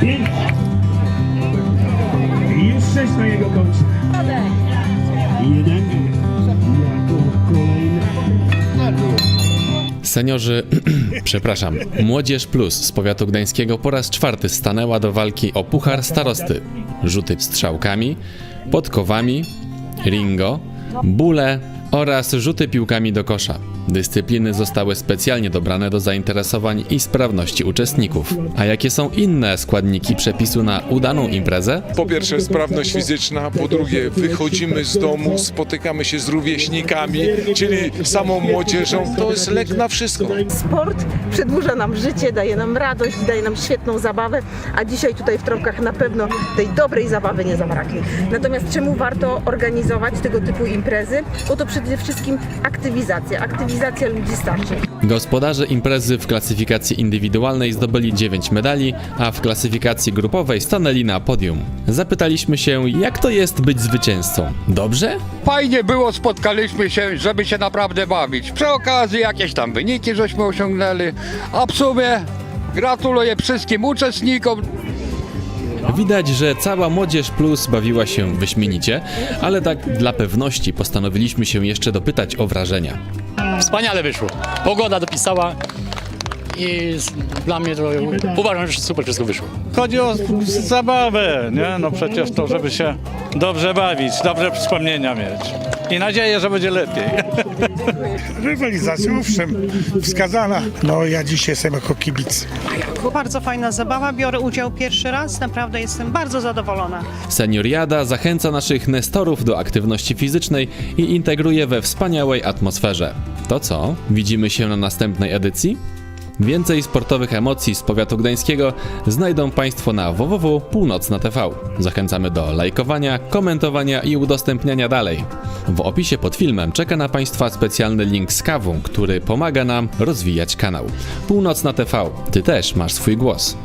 Pięć. Już sześć. Jeden. Kolejny. Seniorzy, przepraszam, Młodzież Plus z powiatu gdańskiego po raz czwarty stanęła do walki o puchar starosty. Rzuty strzałkami, podkowami, ringo, bóle, oraz rzuty piłkami do kosza. Dyscypliny zostały specjalnie dobrane do zainteresowań i sprawności uczestników. A jakie są inne składniki przepisu na udaną imprezę? Po pierwsze sprawność fizyczna, po drugie wychodzimy z domu, spotykamy się z rówieśnikami, czyli samą młodzieżą. To jest lek na wszystko. Sport przedłuża nam życie, daje nam radość, daje nam świetną zabawę, a dzisiaj tutaj w Trąbkach na pewno tej dobrej zabawy nie zabraknie. Natomiast czemu warto organizować tego typu imprezy? Bo to przede wszystkim aktywizacja, aktywizacja ludzi starszych. Gospodarze imprezy w klasyfikacji indywidualnej zdobyli 9 medali, a w klasyfikacji grupowej stanęli na podium. Zapytaliśmy się, jak to jest być zwycięzcą. Dobrze? Fajnie było, spotkaliśmy się, żeby się naprawdę bawić. Przy okazji jakieś tam wyniki żeśmy osiągnęli, a w sumie gratuluję wszystkim uczestnikom. Widać, że cała Młodzież Plus bawiła się wyśmienicie, ale tak dla pewności postanowiliśmy się jeszcze dopytać o wrażenia. Wspaniale wyszło. Pogoda dopisała i z- dla mnie to uważam, że super wszystko wyszło. Chodzi o zabawę, nie? No przecież to, żeby się dobrze bawić, dobre wspomnienia mieć. I nadzieję, że będzie lepiej. Rywalizacja, owszem, wskazana. No ja dziś jestem jako kibic. Bardzo fajna zabawa, biorę udział pierwszy raz, naprawdę jestem bardzo zadowolona. Senioriada zachęca naszych nestorów do aktywności fizycznej i integruje we wspaniałej atmosferze. To co? Widzimy się na następnej edycji? Więcej sportowych emocji z powiatu gdańskiego znajdą Państwo na www.północna TV. Zachęcamy do lajkowania, komentowania i udostępniania dalej. W opisie pod filmem czeka na Państwa specjalny link z kawą, który pomaga nam rozwijać kanał. Północna TV, Ty też masz swój głos.